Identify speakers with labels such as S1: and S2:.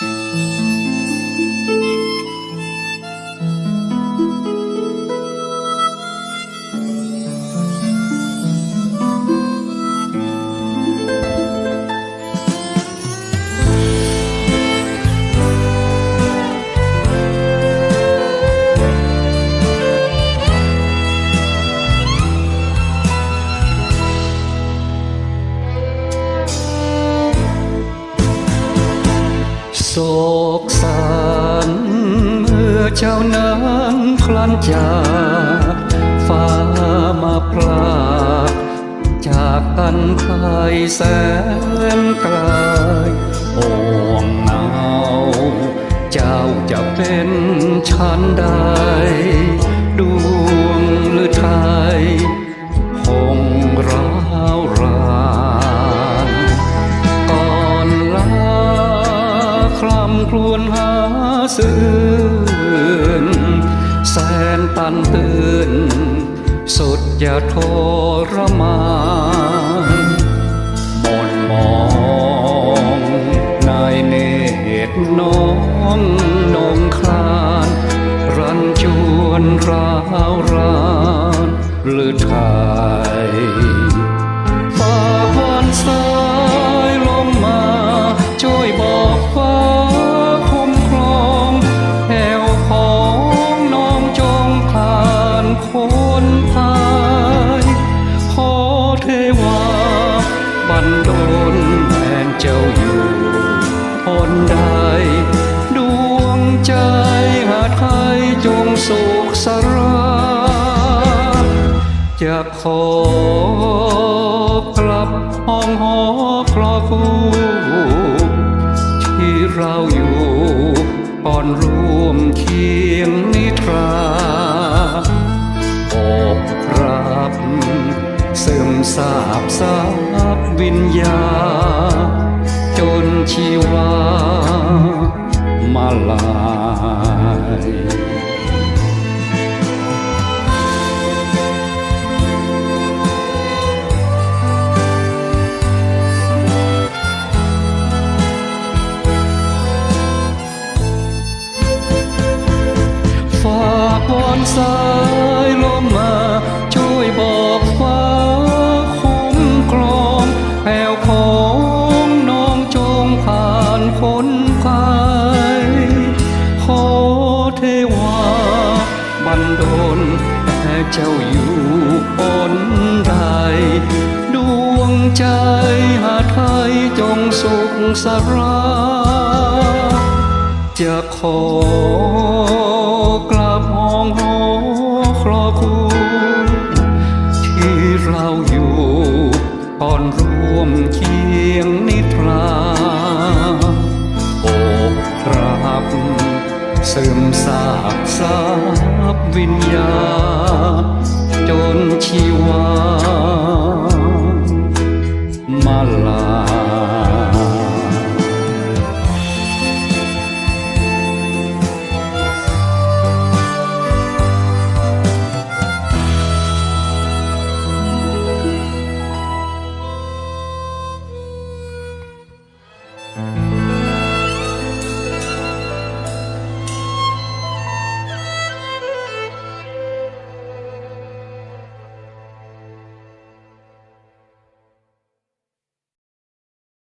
S1: โมื่อเจ้านั้นพลันจากฟ้ามาพลาจากกันไกลแสนไกลห่งหนาวเจ้าจะเป็นชั้นใดดวงหรือไทยคงร้าวรานก่อนลาคลำครวญหาสื่น แสนตันตื่น สุดอย่าทรมานมนมองนายเนตรน้องนงคลาน รันจวนราวรานหรือไทย คนพายขอเทวาบันดลแทนเจ้าอยู่คนใดดวงใจหาไทยจงสุขสราจะขอกลับห้องหอคลอคู่ที่เราอยู่ก่อนร่วมเคียงนิทรา ซึมซาบซาบวิญญา จนชีวามาลายฝากวอนสา บันแต่เจ้าอยู่บนใดดวงใจหาไทยจงสุขสราจะขอกลับห้องหอครอคู่ที่ ซึมซาบซาบวิญญาจนชีวามาลา
S2: Thank